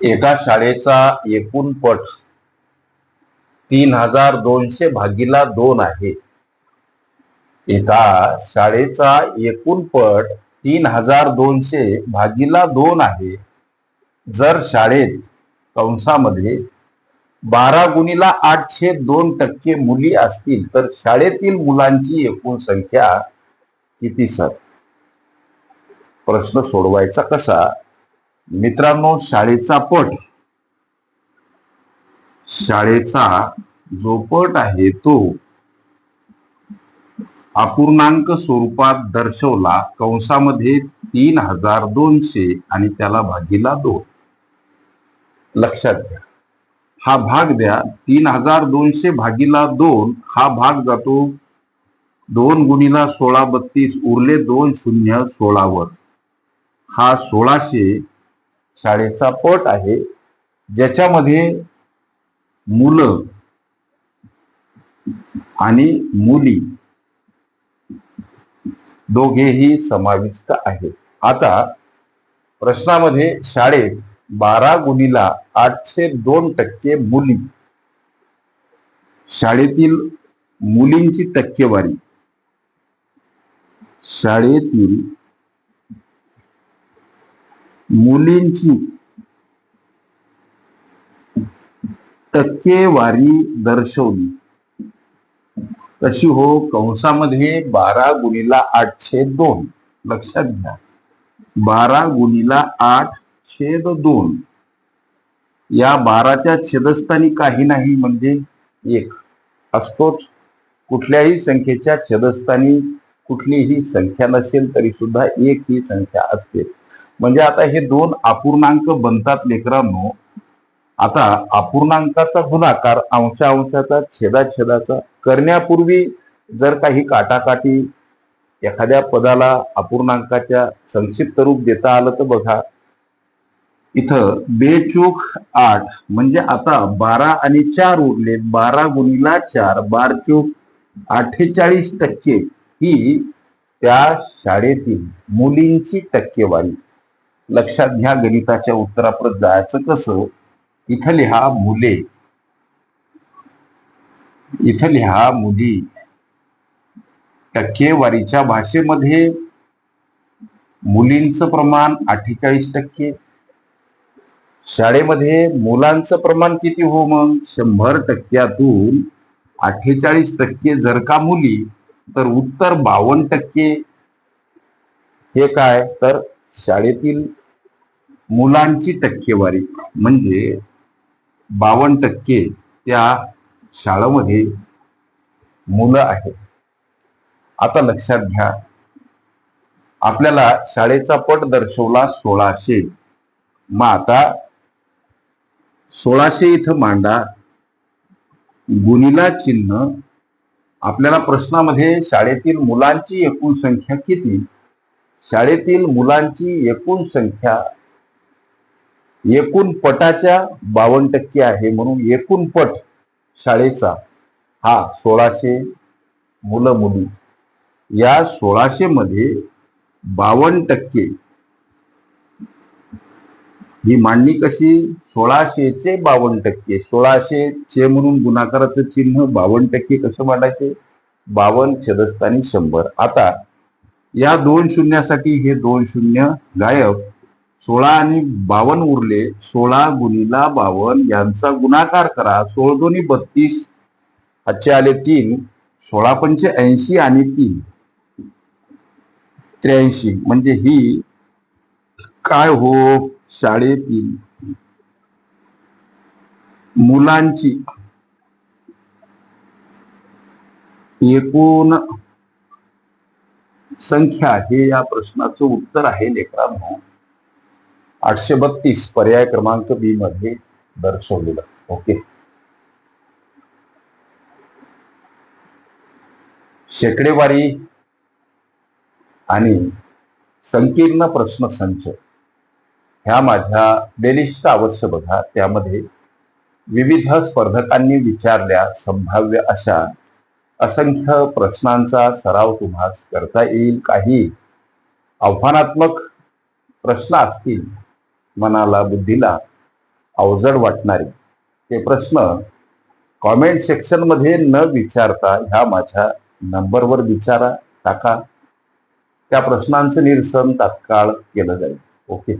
एका शाळेचा एकूण पट तीन हजार दोनशे भागीला दोन आहे. एका शाळेचा एकूण पट तीन हजार दोनशे भागीला दोन आहे. जर शाळेत कंसामध्ये बारा गुणीला आठशे दोन टक्के मुली असतील तर शाळेतील मुलांची एकूण संख्या किती सर? प्रश्न सोडवायचा कसा? मित्रांनो शाळेचा पट. शाळेचा जो पट आहे तो अपूर्णांक स्वरूपात दर्शवला. कंसामध्ये तीन हजार दोनशे आणि त्याला भागीला दोन. लक्षात घ्या. हा भाग द्या. तीन हजार दोनशे भागीला दोन. हा भाग जातो दोन गुणीला सोळा बत्तीस. उरले दोन शून्य सोळावर. हा सोळाशे शाळेचा पट आहे ज्याच्यामध्ये मुलं आणि मुली दोघेही समाविष्ट आहेत. आता प्रश्नामध्ये शाळेत बारा गुणीला आठशे दोन टक्के मुली. शाळेतील मुलींची टक्केवारी. शाळेतील मुलींची टक्केवारी दर्शवली. कशी हो? कंसामध्ये बारा गुणीला आठशे दोन. लक्षात घ्या. बारा गुणीला आठ छेद दोन. या बाराच्या छेदस्थानी काही नाही म्हणजे एक. असतोच. कुठल्याही संख्येच्या छेदस्थानी कुठलीही संख्या नसेल तरी सुद्धा एक ही संख्या असते. म्हणजे आता हे दोन अपूर्णांक बनतात लेकरांनो. आता अपूर्णांकाचा गुणाकार अंशा अंशाचा छेदा छेदाचा करण्यापूर्वी जर काही काटाकाटी एखाद्या पदाला अपूर्णांकाच्या संक्षिप्त रूप देता आलं तर बघा. इथं बेचूक आठ म्हणजे आता बारा आणि चार उरले बारा गुणीला चार बार चूक अठ्ठेचाळीस टक्के ही त्या शाळेतील मुलींची टक्केवारी. लक्षात घ्या गणिताच्या उत्तराप्रत जायचं कसं? इथं लिहा मुले. इथं लिहा मुली. टक्केवारीच्या भाषेमध्ये मुलींचं प्रमाण अठ्ठेचाळीस टक्के. शाळेमध्ये मुलांचं प्रमाण किती हो मग? शंभर टक्क्यातून अठ्ठेचाळीस टक्के जर का मुली तर उत्तर बावन्न टक्के. हे काय? तर शाळेतील मुलांची टक्केवारी म्हणजे बावन्न टक्के त्या शाळेमध्ये मुलं आहेत. आता लक्षात घ्या आपल्याला शाळेचा पट दर्शवला सोळाशे. मग आता सोळाशे इथं मांडा. गुणीला चिन्ह. आपल्याला प्रश्नामध्ये शाळेतील मुलांची एकूण संख्या किती? शाळेतील मुलांची एकूण संख्या एकूण पटाच्या बावन्न टक्के आहे म्हणून एकूण पट शाळेचा हा सोळाशे मुलं मुली. या सोळाशे मध्ये बावन्न टक्के ही मांडणी कशी? सोळाशेचे बावन्न टक्के. सोळाशे चे म्हणून गुणाकाराचं चिन्ह बावन्न टक्के कसं मांडायचे? बावन्न छदस्थानी शंभर. आता या दोन शून्यासाठी हे दोन शून्य गायब सोळा आणि बावन्न उरले सोळा गुणीला बावन्न यांचा गुणाकार करा. सोळ दोन्ही बत्तीस हातचे आले तीन. सोळा पंचे ऐंशी आणि तीन. त्र्याऐंशी. म्हणजे ही काय हो? शाळेतील मुलांची एकूण संख्या हे या प्रश्नाचं उत्तर आहे लेकरांनो. आठशे बत्तीस पर्याय क्रमांक बी मध्ये दर्शवलेला. ओके शेकडेवारी आणि संकीर्ण प्रश्न संच ह्या माझ्या बेलिस्ट अवश्य बघा. त्यामध्ये विविध स्पर्धकांनी विचारल्या संभाव्य अशा असंख्य प्रश्नांचा सराव तुम्हास करता येईल. काही आव्हानात्मक प्रश्न असतील मनाला बुद्धीला अवजड वाटणारे ते प्रश्न कॉमेंट सेक्शनमध्ये न विचारता ह्या माझ्या नंबरवर विचारा टाका. त्या प्रश्नांचं निरसन तात्काळ केलं जाईल. ओके